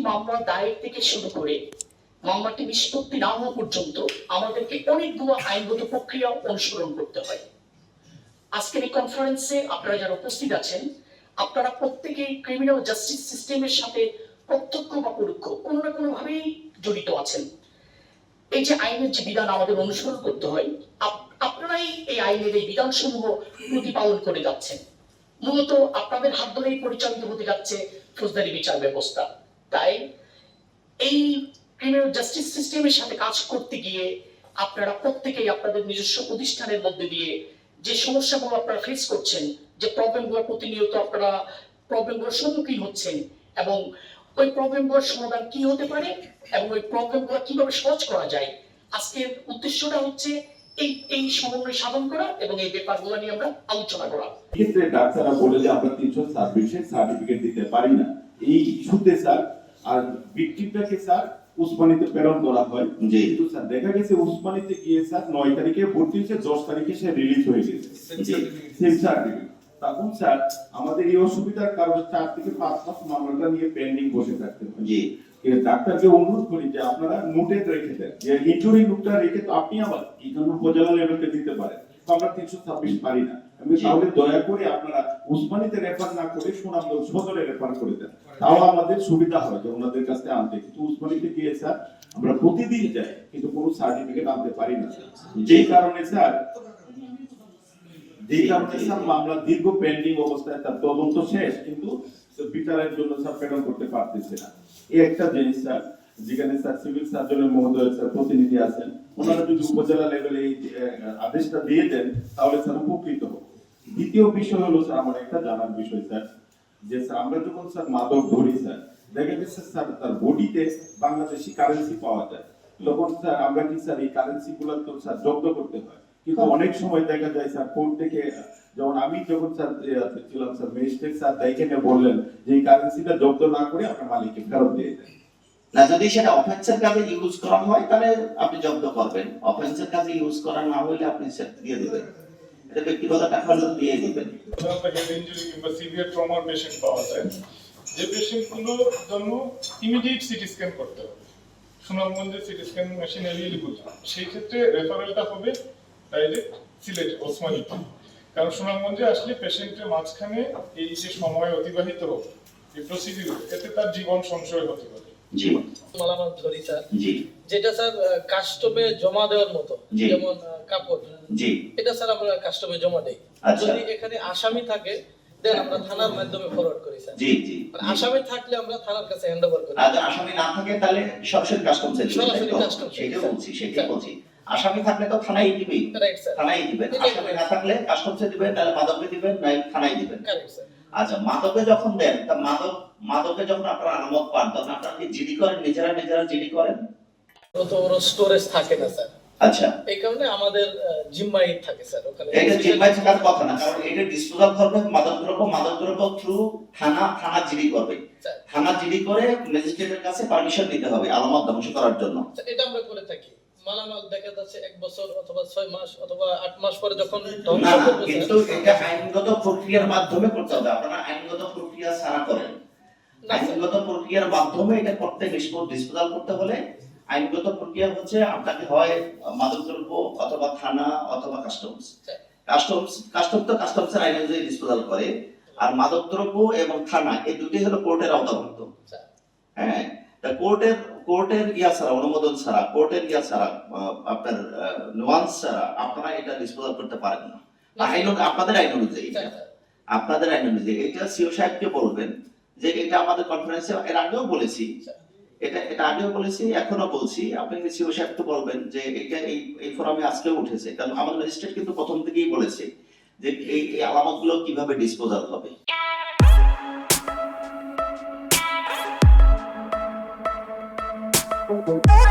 মামলা দায়ের থেকে শুরু করে মামলাটি নিষ্পত্তি না হওয়া পর্যন্ত আমাদেরকে অনেকগুলো আইনগত প্রক্রিয়া অনুসরণ করতে হয়। আজকের এই কনফারেন্সে আপনারা যারা উপস্থিত আছেন, আপনারা প্রত্যেকেই ক্রিমিনাল জাস্টিস সিস্টেমের সাথে প্রত্যক্ষ বা পরোক্ষ কোনো না কোনো ভাবেই জড়িত আছেন। এই যে আইনের যে বিধান আমাদের অনুসরণ করতে হয়, আপ- আপনারাই এই আইনের এই বিধানসমূহ প্রতিপালন করে যাচ্ছেন। মূলত আপনাদের হাত ধরেই পরিচালিত হতে যাচ্ছে ফৌজদারি বিচার ব্যবস্থা। তাই এই ক্রিমিনাল জাস্টিস সিস্টেমের সাথে কাজ করতে গিয়ে আপনারা প্রত্যেকেই আপনাদের নিজস্ব প্রতিষ্ঠানের মধ্যে দিয়ে যে সমস্যাগুলো আপনারা ফেস করছেন, যে প্রবলেমগুলো প্রতিনিয়ত আপনারা প্রবলেমগুলোর সম্মুখীন হচ্ছেন এবং ওই প্রবলেমগুলোর সমাধান কি হতে পারে এবং ওই প্রবলেমগুলো কীভাবে সহজ করা যায়, আজকের উদ্দেশ্যটা হচ্ছে এই এই সমন্বয় সাধন করা এবং এই ব্যাপারগুলো নিয়ে আমরা আলোচনা করা। ক্ষেত্রে ডাক্তাররা বলে যে আমরা তিনশো ছাব্বিশের সার্টিফিকেট দিতে পারি না। এই ইস্যুতে স্যার আর ভিক্টিমটাকে স্যার উসমানিতে প্রেরণ করা হয়। জি। কিন্তু স্যার দেখা গেছে উসমানিতে গিয়ে স্যার নয় তারিখে ভর্তি হয়েছে দশ তারিখে সে রিলিজ হয়ে গেছে। জি। তখন স্যার আমাদের এই অসুবিধার কারণে চার থেকে পাঁচ মাস মামলাটা নিয়ে পেন্ডিং বসে থাকতে হয়। জি। ডাক্তারকে অনুরোধ করি যে আপনারা নোটে রেখে দেন। যে ইনজুরি নোটটা রেখে তো আপনি আবার ইকান্ন উপজেলা লেভেলকে দিতে পারেন। তো আমরা তিনশো ছাব্বিশ পারি না। আমি তাহলে দয়া করে আপনারা উসমানিতে রেফার না করে সুনামগঞ্জ সদরে রেফার করে দেন। তাও আমাদের সুবিধা হয় যে ওনাদের কাছে আনতে। কিন্তু উসমানিতে গিয়ে স্যার আমরা প্রতিদিন যাই কিন্তু কোনো সার্টিফিকেট আনতে পারি না। যেই কারণে স্যার যেই কারণে স্যার মামলা দীর্ঘ পেন্ডিং অবস্থায় তার তদন্ত শেষ কিন্তু বিচারের জন্য স্যার প্রেরণ করতে পারতেছে না। এই একটা জিনিস স্যার যেখানে স্যার সিভিল সার্জনের মহোদয় স্যার প্রতিনিধি আছেন, ওনারা যদি উপজেলা লেভেলে এই আদেশটা দিয়ে দেন, তাহলে স্যার উপকৃত হব। দ্বিতীয় বিষয় হলো স্যার, আমার একটা জানার বিষয় স্যার, যে স্যার, আমরা যখন স্যার মাদক ধরি স্যার, দেখা গেছে স্যার, তার বডিতে বাংলাদেশি কারেন্সি পাওয়া যায়। তখন স্যার, আমরা কি স্যার এই কারেন্সি গুলো তো স্যার জব্দ করতে হয়? কিন্তু অনেক সময় দেখা যায় স্যার কোর্ট থেকে, যেমন আমি যখন স্যার ছিলাম স্যার ম্যাজিস্ট্রেট স্যার, দেখে বললেন যে এই কারেন্সিটা জব্দ না করে আপনার মালিককে ফেরত দিয়ে দেন। না, যদি সেটা অফেন্সের কাজে ইউজ করা হয়, তাহলে আপনি জব্দ করবেন। অফেন্সের কাজে ইউজ করা না হলে আপনি সেটা দিয়ে দিবেন। এটা ব্যক্তিগত টাকা হলে দিয়ে দিবেন। সিভিয়ার ট্রমার পেশেন্ট পাওয়া যায় যে পেশেন্টগুলোর জন্য ইমিডিয়েট সিটি স্ক্যান করতে হবে। সুনামগঞ্জে সিটি স্ক্যান মেশিন অ্যাভেলেবল সেই ক্ষেত্রে রেফারেলটা হবে ডাইরেক্ট সিলেট ওসমানীতে কারণ সুনামগঞ্জে আসলে পেশেন্টের মাঝখানে এই যে সময় অতিবাহিত হোক এই প্রসিডিউর এতে তার জীবন সংশয় হতে পারে। জি। মালামাল ধরি স্যার জি। যেটা স্যার কাস্টমে জমা দেওয়ার মতো যেমন কাপড়। জি। এটা স্যার আমরা কাস্টমে জমা দেই। আচ্ছা। যদি এখানে আসামি থাকে দেন আমরা থানার মাধ্যমে ফরওয়ার্ড করি স্যার। জি জি। আসামি থাকলে আমরা থানার কাছে হ্যান্ড ওভার করি। আর আসামি না থাকে তাহলে সরাসরি স্যার। বলছি। আসামি থাকলে তো থানায় দিবেই। থানায় দিবেন। আসামি না থাকলে কাস্টমসে দিবেন তাহলে মাদকে দিবেন থানায় দিবেন। Correct sir. আচ্ছা মাদকে যখন দেন তা মাদক মাদকে যখন আপনারা আলামত পান তখন আপনারা কি জিডি করেন? নিজেরা নিজেরা জিডি করেন? অত বড় স্টোরেজ থাকে না স্যার। আচ্ছা। এই কারণে আমাদের জিম্মাই থাকে স্যার ওখানে। এটা জিম্মায় থাকার কথা না কারণ এটা ডিসপোজাল করবে মাদক দ্রব্য মাদক দ্রব্য থ্রু থানা থানা জিডি করবে। স্যার, থানা জিডি করে ম্যাজিস্ট্রেটের কাছে পারমিশন নিতে হবে আলামত ধ্বংস করার জন্য। এটা আমরা করে থাকি। মালামাল দেখা যাচ্ছে এক বছর অথবা ছয় মাস অথবা আট মাস পরে যখন কিন্তু এটা আইনগত প্রক্রিয়ার মাধ্যমে করতে হবে। আপনারা আইনগত প্রক্রিয়া ছাড়া করেন। আইনগত প্রক্রিয়ার মাধ্যমে এটা করতে ডিসপোজাল করতে হলে আইনগত প্রক্রিয়া হচ্ছে আপনাকে হয় মাদকদ্রব্য অথবা থানা অথবা কাস্টমস স্যার। কাস্টমস তো কাস্টমসের আইন অনুযায়ী ডিসপোজাল করে আর মাদকদ্রব্য এবং থানা এই দুটি হলো কোর্টের আওতাভুক্ত। হ্যাঁ কোর্টের কোর্টের ইয়া ছাড়া অনুমোদন ছাড়া কোর্টের ইয়া ছাড়া আপনার নোয়ান্স ছাড়া আপনারা এটা ডিসপোজাল করতে পারেন না। আইন আপনাদের আইন অনুযায়ী স্যার, স্যার। আপনাদের আইন অনুযায়ী এটা সিও সাহেবকে বলবেন যে এটা আমাদের কনফারেন্সে এর আগেও বলেছি। এটা এটা আগেও বলেছি এখনও বলছি। আপনি সিও সাহেব সাহেবকে বলবেন যে এটা এই এই ফোরামে আজকেও উঠেছে। কারণ আমাদের ম্যাজিস্ট্রেট কিন্তু প্রথম থেকেই বলেছে যে এই এই আলামতগুলো কীভাবে ডিসপোজাল হবে। Música